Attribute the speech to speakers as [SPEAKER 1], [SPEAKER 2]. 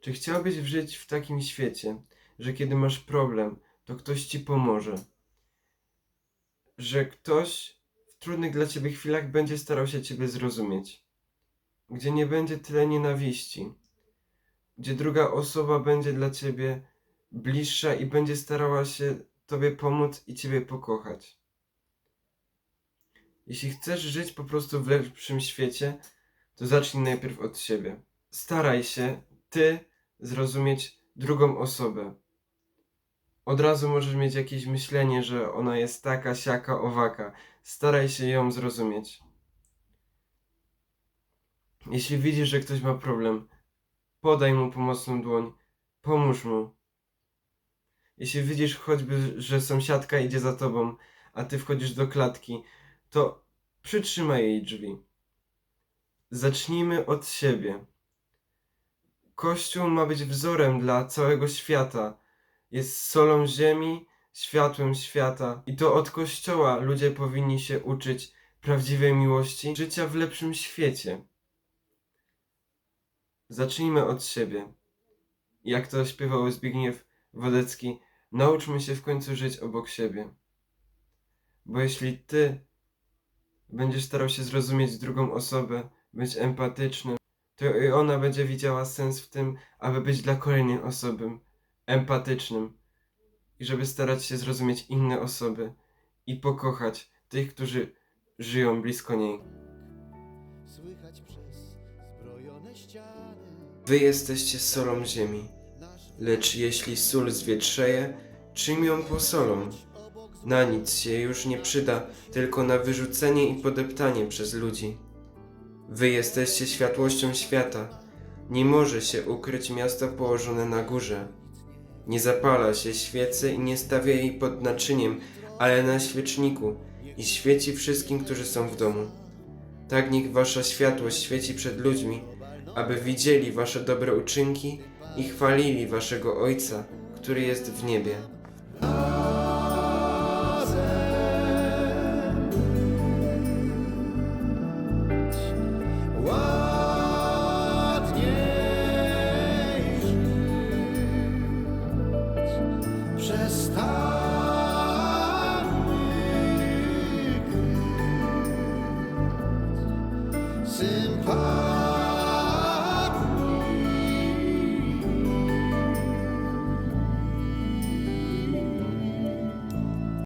[SPEAKER 1] Czy chciałbyś żyć w takim świecie, że kiedy masz problem, to ktoś ci pomoże? Że ktoś w trudnych dla ciebie chwilach będzie starał się ciebie zrozumieć? Gdzie nie będzie tyle nienawiści? Gdzie druga osoba będzie dla ciebie bliższa i będzie starała się tobie pomóc i ciebie pokochać? Jeśli chcesz żyć po prostu w lepszym świecie, to zacznij najpierw od siebie. Staraj się ty zrozumieć drugą osobę. Od razu możesz mieć jakieś myślenie, że ona jest taka, siaka, owaka. Staraj się ją zrozumieć. Jeśli widzisz, że ktoś ma problem, podaj mu pomocną dłoń, pomóż mu. Jeśli widzisz choćby, że sąsiadka idzie za tobą, a ty wchodzisz do klatki, to przytrzymaj jej drzwi. Zacznijmy od siebie. Kościół ma być wzorem dla całego świata. Jest solą ziemi, światłem świata. I to od Kościoła ludzie powinni się uczyć prawdziwej miłości, życia w lepszym świecie. Zacznijmy od siebie. Jak to śpiewał Zbigniew Wodecki, nauczmy się w końcu żyć obok siebie. Bo jeśli ty będziesz starał się zrozumieć drugą osobę, być empatycznym, to ona będzie widziała sens w tym, aby być dla kolejnej osoby empatycznym i żeby starać się zrozumieć inne osoby i pokochać tych, którzy żyją blisko niej.
[SPEAKER 2] Słychać przez zbrojone ściany
[SPEAKER 1] Wy jesteście solą ziemi, lecz jeśli sól zwietrzeje, czym ją posolą? Na nic się już nie przyda, tylko na wyrzucenie i podeptanie przez ludzi. Wy jesteście światłością świata. Nie może się ukryć miasto położone na górze. Nie zapala się świecy i nie stawia jej pod naczyniem, ale na świeczniku i świeci wszystkim, którzy są w domu. Tak niech wasza światłość świeci przed ludźmi, aby widzieli wasze dobre uczynki i chwalili waszego Ojca, który jest w niebie.
[SPEAKER 2] impossible.